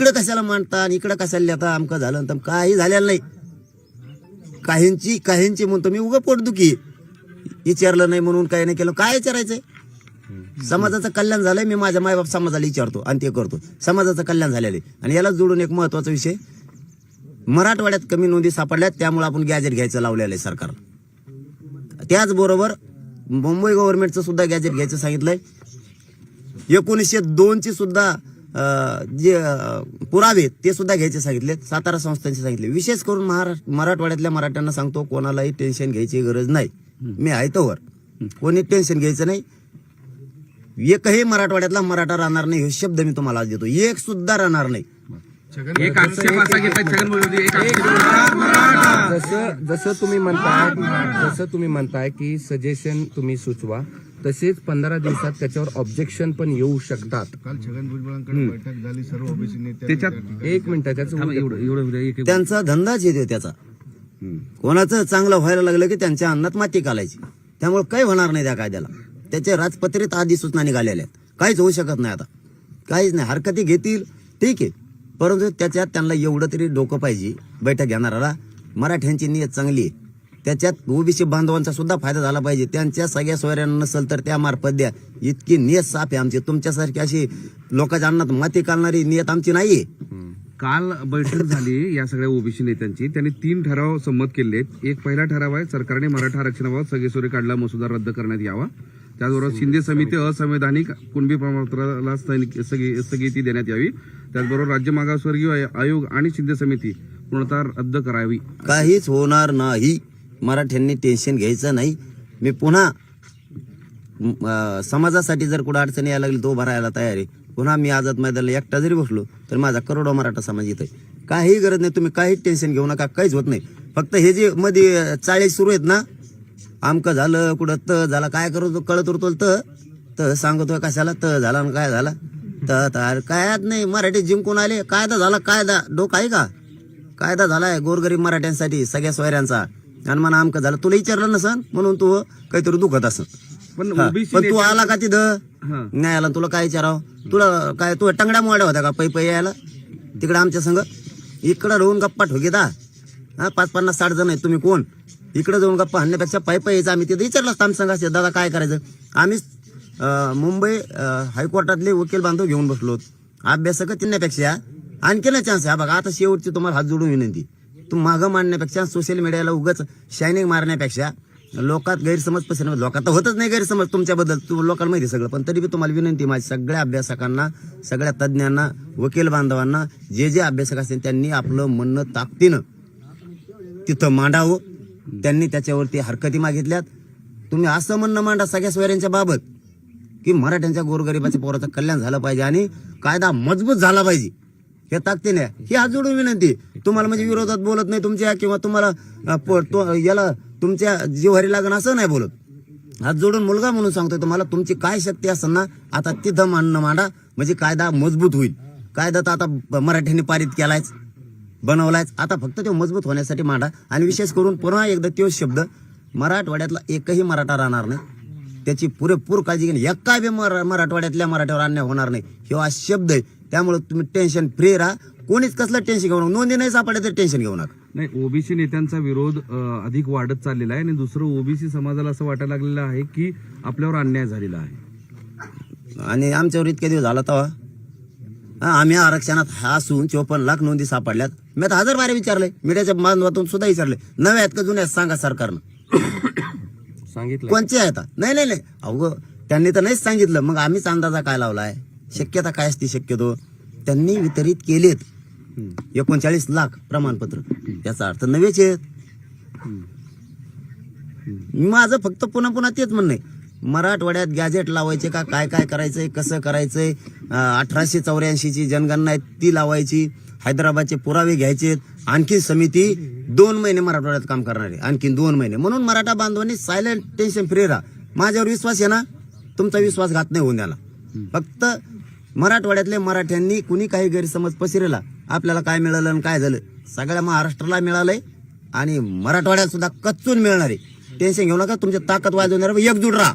इकडं कशाला मांडता आणि इकडं कशाला लिहता आमकं झालं तर काही झालेलं नाही. काहींची काहींची म्हणतो मी उगं पोटदुखी. विचारलं नाही म्हणून काही नाही केलं. काय विचारायचंय? समाजाचं कल्याण झालंय मी माझ्या मायबाप समाजाला विचारतो आणि ते करतो. समाजाचं कल्याण झालेलं आहे. आणि याला जोडून एक महत्त्वाचा विषय मराठवाड्यात कमी नोंदी सापडल्यात त्यामुळे आपण गॅजेट घ्यायचं लावलेलं आहे सरकार. त्याचबरोबर मुंबई गव्हर्नमेंटचं सुद्धा गॅजेट घ्यायचं सांगितलंय. एकोणीसशे दोनची सुद्धा जे पुरावे ते सुद्धा घ्यायचे सांगितले सातारा संस्थांचे सांगितले. विशेष करून महाराष्ट्र मराठवाड्यातल्या मराठ्यांना सांगतो कोणालाही टेन्शन घ्यायची गरज नाही. मी आहे तोवर. कोणी टेन्शन घ्यायचं नाही. एकही मराठवाड्यातला मराठा राहणार नाही हे शब्द मी तुम्हाला आज देतो. एक सुद्धा राहणार नाही. जसं जसं तुम्ही म्हणताय जसं तुम्ही म्हणताय की सजेशन तुम्ही सुचवा. तसेच पंधरा दिवसात त्याच्यावर ऑब्जेक्शन पण येऊ शकतात. काल छगन भुजबळांकडे बैठक झाली सर्व ओबीसी नेते त्याच्यात एक मिनिट त्याचं त्यांचा धंदाच येतो त्याचा. कोणाचं चांगलं व्हायला लागलं की त्यांच्या अन्नात माती घालायची. त्यामुळे काही होणार नाही त्या कायद्याला. त्याचे राजपत्रित आधी सूचना निघालेल्या आहेत. काहीच होऊ शकत नाही आता. काहीच नाही. हरकती घेतील ठीक आहे. परंतु त्याच्यात त्यांना एवढं तरी डोकं पाहिजे बैठक घेणाऱ्याला. मराठ्यांची नियत चांगली आहे. त्याच्यात ओबीसी बांधवांचा सुद्धा फायदा झाला पाहिजे. त्यांच्या सगळ्या सोयऱ्यांना नसेल तर त्या मार्फत द्या. इतकी नियत साफ आहे आमची. तुमच्यासारखी अशी लोकांच्या अन्नात माती घालणारी नियत आमची नाहीये. काल बैठक झाली या सगळ्या ओबीसी नेत्यांची. त्यांनी तीन ठराव संमत केले. एक पहिला ठराव आहे सरकारने मराठा आरक्षणाबाबत सगळेसोरे काढला मसुदा रद्द करण्यात यावा. त्याचबरोबर शिंदे समिती असंवैधानिक कुणबी प्रमाणपत्राला स्थगिती स्थगि- स्थगिती देण्यात यावी. त्याचबरोबर राज्य मागासवर्गीय आय- आयोग आणि शिंदे समिती पूर्णतः रद्द करावी. काहीच होणार नाही. मराठ्यांनी टेन्शन घ्यायचं नाही. मी पुन्हा समाजासाठी जर कुठं अडचणी यायला लागली तो भरायला तयार आहे. पुन्हा मी आझाद मैदानाला एकटा जरी बसलो तर माझा करोडो मराठा समाज इथं आहे. काही गरज नाही तुम्ही काही टेन्शन घेऊ नका काहीच होत नाही. फक्त हे जे मध्ये चाळीस सुरू आहेत ना आमकं झालं कुठं त झाला काय करतो कळत उरतो त त सांगतोय कशाला त झाला आणि काय झाला. त तर कायच नाही मराठी जिंकून आले. कायदा झाला कायदा डोक आहे का? कायदा झालाय गोरगरीब मराठ्यांसाठी सगळ्या सोयऱ्यांचा. आणि म्हणा आमकं झालं. तुला विचारलं नसन म्हणून तू काहीतरी दुखत असं. पण हा, ओबीसी पण तू आला का तिथं? हा. नाही आला तुला काय विचारावं? तुला काय तू टंगड्या मोड्या होत्या का पै पै यायला? तिकडे आमच्या संग? इकडं राहून गप्पा ठोकीता हा पाच पन्नास साठ जण आहेत. तुम्ही कोण? इकडे जाऊन गप्पा हाणण्यापेक्षा पाय पाय यायचं. आम्ही तिथे विचारलं असतं आमच्या संघ दादा काय करायचं? आम्हीच अं, मुंबई अं, हायकोर्टातले वकील बांधव घेऊन बसलो अभ्यासक तिन्यापेक्षा आणखी ना चान्स आहे. हा बघा आता शेवटची तुम्हाला हात जोडून विनंती. मागं मांडण्यापेक्षा सोशल मीडियाला उगाच शायनिंग मारण्यापेक्षा लोकात गैरसमज पसरणार लोकात तर होतच नाही गैरसमज तुमच्याबद्दल. तू लोकांना माहिती आहे सगळं पण तरी बी तुम्हाला विनंती माझी सगळ्या अभ्यासकांना सगळ्या तज्ज्ञांना वकील बांधवांना जे जे अभ्यासक असतील त्यांनी आपलं म्हणणं ताकदीनं तिथं मांडावं. त्यांनी त्याच्यावरती हरकती मागितल्यात. तुम्ही असं म्हणणं मांडा सगळ्या सोयऱ्यांच्या बाबत की मराठ्यांच्या गोरगरिबाच्या पोराचं कल्याण झालं पाहिजे आणि कायदा मजबूत झाला पाहिजे. हे ताकदीने. ही हात जोडून विनंती. तुम्हाला म्हणजे विरोधात बोलत नाही तुमच्या किंवा तुम्हाला प- तो- याला तुमच्या जिव्हारी लागण असं नाही बोलत. हात जोडून मुलगा म्हणून सांगतोय तुम्हाला तुमची काय शक्ती असेल ना आता तिथं मांडणं मांडा. म्हणजे कायदा मजबूत होईल. कायदा तर आता मराठ्यांनी पारित केलायच बनवलायच. आता फक्त तो मजबूत होण्यासाठी मांडा. आणि विशेष करून पुन्हा एकदा तो शब्द मराठवाड्यातला एकही मराठा राहणार नाही. त्याची पुरेपूर काळजी घेणे. एका बी मरा मराठवाड्यातल्या मराठ्यावर अन्याय होणार नाही. हे हा शब्द आहे. त्यामुळे तुम्ही टेन्शन फ्री राहा. कोणीच कसलं टेन्शन घेऊ नका. नोंदी नाही सापडले तर टेन्शन घेऊ नका. नाही ओबीसी नेत्यांचा विरोध अ, अधिक वाढत चाललेला आहे आणि दुसरं ओबीसी समाजाला असं वाटायला लागलेलं आहे की आपल्यावर अन्याय झालेला आहे. आणि आमच्यावर इतके दिवस झाला तेव्हा हा, आम्ही आरक्षणात हसून चोपन्न लाख नोंदी सापडल्यात. मी आता हजार बारे विचारले. मीडियाच्या माध्यमातून सुद्धा विचारले. नव्या आहेत का जुन्या आहेत? सांगा सरकारनं. सांगितलं. कोणचे आहेत? नाही नाही नाही. अहो त्यांनी तर नाहीच सांगितलं. मग आम्हीच अंदाजा काय लावलाय? शक्यता काय असते शक्यतो? त्यांनी वितरित केलेत एकोणचाळीस लाख प्रमाणपत्र. याचा अर्थ नवेच आहेत. माझं फक्त पुन्हा पुन्हा तेच म्हणणं आहे. मराठवाड्यात गॅजेट लावायचे का? काय काय करायचंय? कसं करायचंय? अठराशे चौऱ्याऐंशीची जनगणना आहे ती लावायची. हैदराबादचे पुरावे घ्यायचे आणखी समिती दोन महिने मराठवाड्यात काम करणार आहे. आणखीन दोन महिने. म्हणून मराठा बांधवांनी सायलेंट टेन्शन फ्री राहा. माझ्यावर विश्वास आहे ना? तुमचा विश्वासघात नाही होऊन द्याला फक्त मराठवाड्यातल्या मराठ्यांनी कुणी काही गैरसमज पसरला आपल्याला काय मिळालं आणि काय झालं? सगळ्या महाराष्ट्राला मिळालंय आणि मराठवाड्यात सुद्धा कच्चून मिळणार आहे. टेन्शन घेऊ नका तुमची ताकद वाजवणार एकजूट राहा.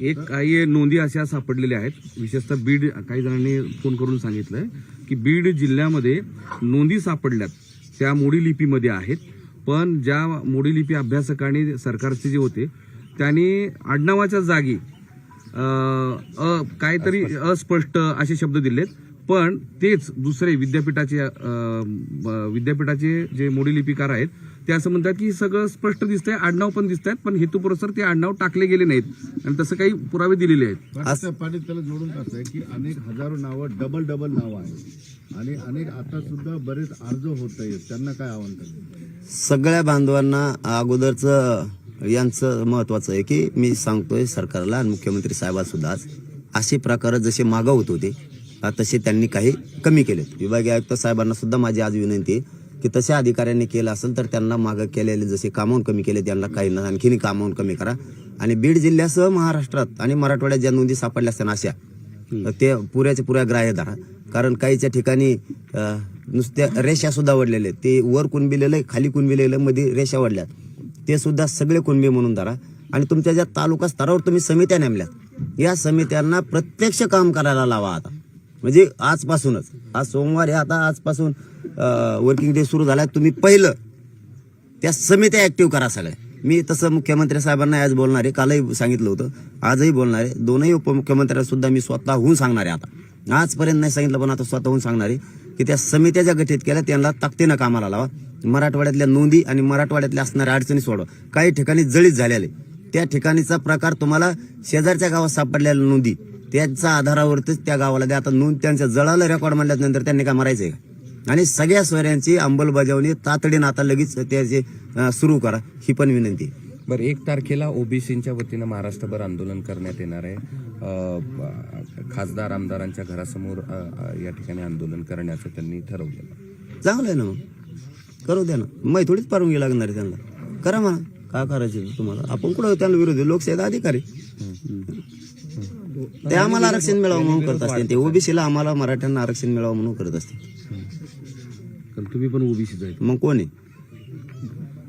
एक काही नोंदी अशा सापडलेल्या आहेत. विशेषतः बीड काही जणांनी फोन करून सांगितलंय की बीड जिल्ह्यामध्ये नोंदी सापडल्यात. त्या मोडी लिपीमध्ये आहेत. पण ज्या मोडी लिपी अभ्यासकांनी सरकारचे जे होते त्यांनी आडनावाच्या जागी काहीतरी अस्पष्ट. असे शब्द दिलेत. पण तेच दुसरे विद्यापीठाचे विद्यापीठाचे जे मोडी लिपिकार आहेत ते असं म्हणतात की सगळं स्पष्ट दिसतंय आडनाव पण दिसत आहेत पण हेतुपुरस्सर ते आडनाव टाकले गेले नाहीत. आणि तसं काही पुरावे दिलेले आहेत. पाटील पाटील त्याला जोडून आहे की अनेक हजारो नावं डबल डबल नावं आहेत. आणि अनेक आता सुद्धा बरेच अर्ज होत आहेत. त्यांना काय आव्हान करतात सगळ्या बांधवांना अगोदरचं यांचं महत्वाचं आहे की मी सांगतोय सरकारला आणि मुख्यमंत्री साहेबांना सुद्धा आज असे प्रकार जसे मागं होत तसे त्यांनी काही कमी केलेत. विभागीय आयुक्त साहेबांना सुद्धा माझी आज विनंती आहे की तशा अधिकाऱ्यांनी केलं असेल तर त्यांना मागं केलेले जसे कामावून कमी केले त्यांना काही ना आणखीन कामावून कमी करा. आणि बीड जिल्ह्यासह महाराष्ट्रात आणि मराठवाड्यात ज्या नोंदी सापडल्या असत्या ना अशा ते पुऱ्याच्या पुऱ्या ग्राह्य धरा. कारण काहीच्या ठिकाणी नुसत्या रेषा सुद्धा वडलेले आहेत. ते वर कुणबिलेलं आहे, खाली कुणबिलेलं मध्ये रेषा वडल्यात. ते सुद्धा सगळे कुणबी म्हणून धरा. आणि तुमच्या ज्या तालुका स्तरावर तुम्ही समित्या नेमल्यात या समित्यांना प्रत्यक्ष काम करायला लावा आता. म्हणजे आजपासूनच. आज सोमवार हे आता आजपासून वर्किंग डे सुरू झाला तुम्ही पहिलं त्या समित्या ऍक्टिव्ह करा सगळ्या. मी तसं मुख्यमंत्री साहेबांना आज बोलणार आहे कालही सांगितलं होतं आजही बोलणार आहे. दोनही उपमुख्यमंत्र्यांना सुद्धा मी स्वतःहून सांगणार आहे आता. आजपर्यंत नाही सांगितलं पण आता स्वतःहून सांगणार आहे. की त्या समित्या ज्या गठीत केल्या त्यांना ताकदीनं कामाला लावा. मराठवाड्यातल्या नोंदी आणि मराठवाड्यातल्या असणाऱ्या अडचणी सोडवा. काही ठिकाणी जळीत झालेले. त्या ठिकाणीचा प्रकार तुम्हाला शेजारच्या गावात सापडलेल्या नोंदी त्याच्या आधारावरतीच त्या गावाला द्या. आता नोंद त्यांच्या जळाला रेकॉर्ड म्हणल्यानंतर त्यांनी काय मारायचंय का? आणि सगळ्या सोयऱ्यांची अंमलबजावणी तातडीनं आता लगेच त्याचे सुरू करा ही पण विनंती. बरं एक तारखेला ओबीसीच्या वतीनं महाराष्ट्रभर आंदोलन करण्यात येणार आहे. खासदार आमदारांच्या घरासमोर या ठिकाणी आंदोलन करण्याचं त्यांनी ठरवलेलं. चांगलं आहे ना मग. करू द्या ना. मै थोडीच परवानगी लागणार आहे त्यांना. करा म्हणा. काय करायचे तुम्हाला? आपण कुठं त्यांना विरोधी? लोकशाहीचा अधिकारी. ते आम्हाला आरक्षण मिळावं म्हणून करत असते ते ओबीसीला आम्हाला मराठ्यांना आरक्षण मिळावं म्हणून करत असते तुम्ही पण आहेत. मग कोण आहे?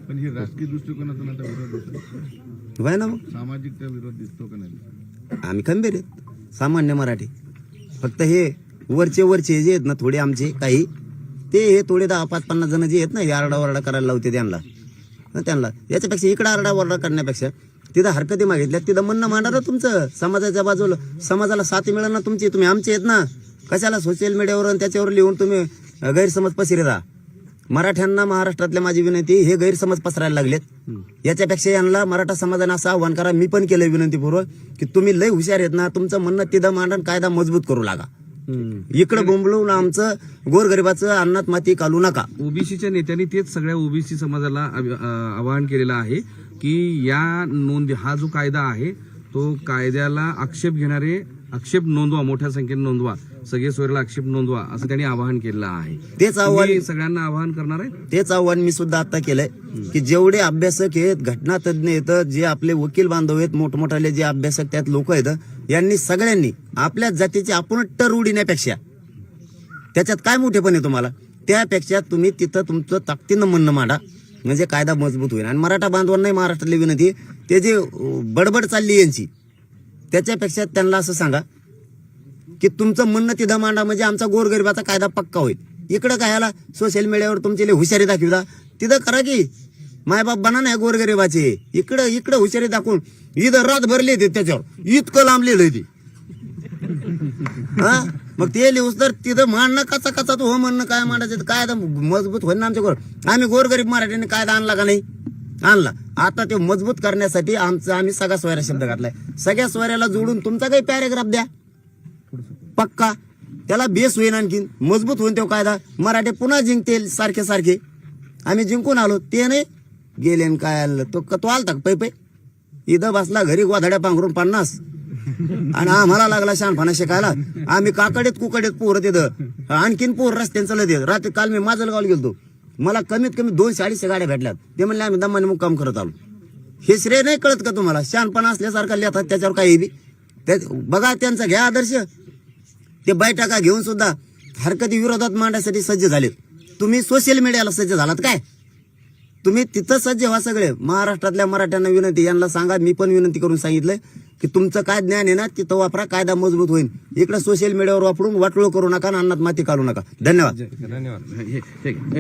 पण हे राजकीय दृष्टिकोनातून आता विरोध होतो व्हाय ना मग? सामाजिक विरोध दिसतो का नाही? आम्ही खंबीर आहेत. सामान्य मराठी. फक्त हे वरचे वरचे जे आहेत ना थोडे आमचे काही ते हे थोडे दहा पाच पन्नास जण जे आहेत ना हे आरडाओरडा करायला लावते त्यांना. त्यांना. याच्यापेक्षा इकडे आरडाओरडा करण्यापेक्षा तिथं हरकती मागितल्या तिथं म्हणणं मांडा तुमचं. समाजाच्या बाजूला समाजाला साथ मिळणार ना तुमची. तुम्ही आमचे आहेत ना. कशाला सोशल मीडियावर त्याच्यावर लिहून तुम्ही गैरसमज पसरे राहा मराठ्यांना महाराष्ट्रातल्या माझी विनंती हे गैरसमज पसरायला लागलेत. याच्यापेक्षा यांना मराठा समाजाने असं आव्हान करा मी पण केलं विनंतीपूर्वक की तुम्ही लय हुशार आहेत ना तुमचं म्हणणं तिथं मांडण कायदा मजबूत करू लागा. इकडं बोंबलून आमचं गोरगरिबाचं अन्नात माती घालू नका. ओबीसीच्या नेत्यांनी तेच सगळ्या ओबीसी समाजाला आवाहन केलेलं आहे की या नोंदी हा जो कायदा आहे तो कायद्याला आक्षेप घेणारे आक्षेप नोंदवा मोठ्या संख्येने नोंदवा. सगळे सोयऱ्याला आक्षेप नोंदवा असं त्यांनी आवाहन केलेलं आहे. तेच आव्हान सगळ्यांना आवाहन करणार आहे? तेच आव्हान मी सुद्धा आता केलंय की जेवढे अभ्यासक आहेत घटना तज्ज्ञ आहेत जे आपले वकील बांधव आहेत मोठमोठाले जे अभ्यासक त्यात लोक आहेत यांनी सगळ्यांनी आपल्या जातीची आपण टर उडण्यापेक्षा त्याच्यात काय मोठेपण आहे तुम्हाला? त्यापेक्षा तुम्ही तिथं तुमचं ताकदीनं म्हणणं मांडा म्हणजे कायदा मजबूत होईल. आणि मराठा बांधवांनाही महाराष्ट्रातली विनंती ते जे बडबड चालली यांची त्याच्यापेक्षा त्यांना असं सांगा की तुमचं म्हणणं तिथं मांडा म्हणजे आमचा गोरगरिबाचा कायदा पक्का होईल. इकडं काय आला सोशल मीडियावर तुमची लई हुशारी दा तिथं करा की मायबाप बना नाही गोरगरिबाचे. इकडं इकडं हुशारी दाखवून. इथं रात भरली ते त्याच्यावर. इतकं लांबलेलं आहे ते. हा? मग ते लिहूस तर तिथं मांडणं कचा कचा तो हो म्हणणं काय मांडायचं काय मजबूत होईल ना आमच्या गोर आम्ही गोरगरीब मराठीने कायदा आणला का नाही? आणला. आता ते मजबूत करण्यासाठी आमचं आम्ही सगळा सोयरा शब्द घातलाय. सगळ्या स्वैऱ्याला जोडून तुमचा काही पॅरेग्राफ द्या. पक्का. त्याला बेस होईन आणखीन. मजबूत होईन तो कायदा. मराठी पुन्हा जिंकतील सारखे सारखे. आम्ही जिंकून आलो. ते नाही. गेले काय आणलं? तो तो आलता पै पै. इथं बसला घरी गोधड्या पांघरून पन्नास. आणि आम्हाला लागला शानफाना शिकायला. आम्ही काकडीत कुकडीत पोरं तिथं. आणखीन पोर रस्त्यांचं चालत रात्री काल मी माझं गावाला गेलो मला कमीत कमी दोनशे अडीचशे गाड्या भेटल्यात. ते म्हणले आम्ही दमाने मुक्काम करत आलो. हे श्रेय नाही कळत का तुम्हाला? शहाणपणा असल्यासारखा लिहितात त्याच्यावर काही बी बघा त्यांचा घ्या आदर्श. ते बैठका घेऊन सुद्धा हरकती विरोधात मांडण्यासाठी सज्ज झालेत तुम्ही सोशल मीडियाला सज्ज झालात काय? तुम्ही तिथं सज्ज व्हा सगळे. महाराष्ट्रातल्या मराठ्यांना विनंती यांना सांगा. मी पण विनंती करून सांगितलंय की तुमचं काय ज्ञान आहे ना तिथं वापरा. कायदा मजबूत होईल इकडे सोशल मीडियावर वापरून वाटोळ करू नका आणि अन्नात माती काढू नका. धन्यवाद. धन्यवाद.